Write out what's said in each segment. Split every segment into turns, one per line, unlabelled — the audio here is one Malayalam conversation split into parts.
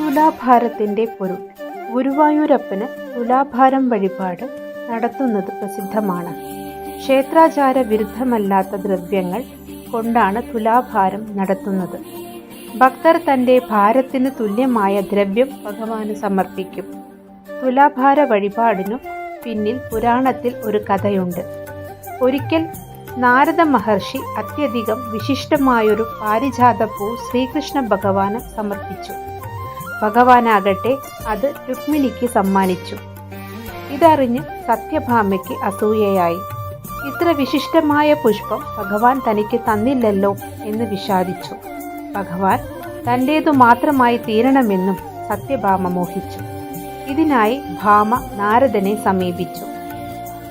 തുലാഭാരത്തിന്റെ പൊരുൾ ഗുരുവായൂരപ്പന് തുലാഭാരം വഴിപാട് നടത്തുന്നത് പ്രസിദ്ധമാണ്. ക്ഷേത്രാചാര വിരുദ്ധമല്ലാത്ത ദ്രവ്യങ്ങൾ കൊണ്ടാണ് തുലാഭാരം നടത്തുന്നത്. ഭക്തർ തന്റെ ഭാരത്തിന് തുല്യമായ ദ്രവ്യം ഭഗവാന് സമർപ്പിക്കും. തുലാഭാര വഴിപാടിനു പിന്നിൽ പുരാണത്തിൽ ഒരു കഥയുണ്ട്. ഒരിക്കൽ നാരദ മഹർഷി അത്യധികം വിശിഷ്ടമായൊരു പാരിജാതപ്പൂ ശ്രീകൃഷ്ണ ഭഗവാന് സമർപ്പിച്ചു. ഭഗവാനാകട്ടെ അത് രുക്മിണിക്ക് സമ്മാനിച്ചു. ഇതറിഞ്ഞ് സത്യഭാമയ്ക്ക് അസൂയയായി. ഇത്ര വിശിഷ്ടമായ പുഷ്പം ഭഗവാൻ തനിക്ക് തന്നില്ലല്ലോ എന്ന് വിഷാദിച്ചു. ഭഗവാൻ തന്റേതു മാത്രമായി തീരണമെന്നും സത്യഭാമ മോഹിച്ചു. ഇതിനായി ഭാമ നാരദനെ സമീപിച്ചു.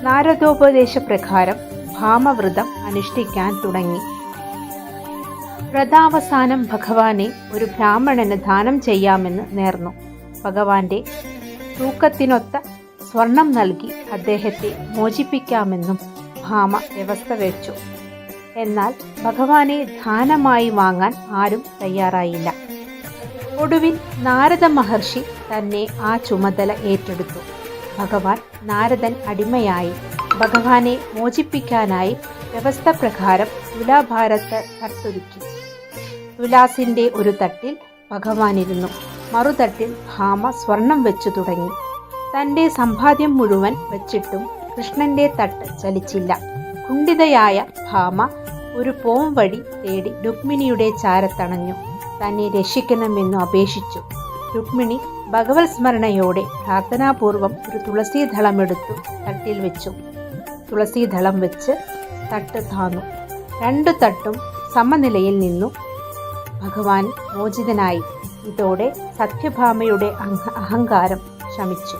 നാരദോപദേശപ്രകാരം ഭാമവ്രതം അനുഷ്ഠിക്കാൻ തുടങ്ങി. വ്രതാവസാനം ഭഗവാനെ ഒരു ബ്രാഹ്മണന് ദാനം ചെയ്യാമെന്ന് നേർന്നു. ഭഗവാന്റെ തൂക്കത്തിനൊത്ത സ്വർണം നൽകി അദ്ദേഹത്തെ മോചിപ്പിക്കാമെന്നും ഭാമ വ്യവസ്ഥ വെച്ചു എന്നാൽ ഭഗവാനെ ദാനമായി വാങ്ങാൻ ആരും തയ്യാറായില്ല. ഒടുവിൽ നാരദ മഹർഷി തന്നെ ആ ചുമതല ഏറ്റെടുത്തു. ഭഗവാൻ നാരദൻ അടിമയായി. ഭഗവാനെ മോചിപ്പിക്കാനായി വ്യവസ്ഥ പ്രകാരം തുലാഭാരത്ത് തട്ടൊരുക്കി തുലാസിന്റെ ഒരു തട്ടിൽ ഭഗവാനിരുന്നു. മറുതട്ടിൽ ഭാമ സ്വർണം വെച്ചു തുടങ്ങി. തന്റെ സമ്പാദ്യം മുഴുവൻ വെച്ചിട്ടും കൃഷ്ണന്റെ തട്ട് ചലിച്ചില്ല. കുണ്ഠിതയായ ഭാമ ഒരു പോം വഴി തേടി രുക്മിണിയുടെ ചാരത്തണഞ്ഞു. തന്നെ രക്ഷിക്കണമെന്നു അപേക്ഷിച്ചു. രുക്മിണി ഭഗവത് സ്മരണയോടെ പ്രാർത്ഥനാപൂർവം ഒരു തുളസീദളമെടുത്തു തട്ടിൽ വെച്ചു. തുളസീദളം വെച്ച് തട്ട് താന്നു. രണ്ടു തട്ടും സമനിലയിൽ നിന്നു. ഭഗവാൻ മോചിതനായി. ഇതോടെ സത്യഭാമയുടെ അഹ- അഹങ്കാരം ശമിച്ചു.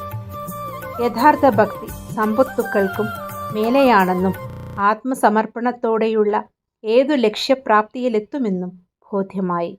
യഥാർത്ഥ ഭക്തി സമ്പത്തുക്കൾക്കും മേലെയാണെന്നും ആത്മസമർപ്പണത്തോടെയുള്ള ഏതു ലക്ഷ്യപ്രാപ്തിയിലെത്തുമെന്നും ബോധ്യമായി.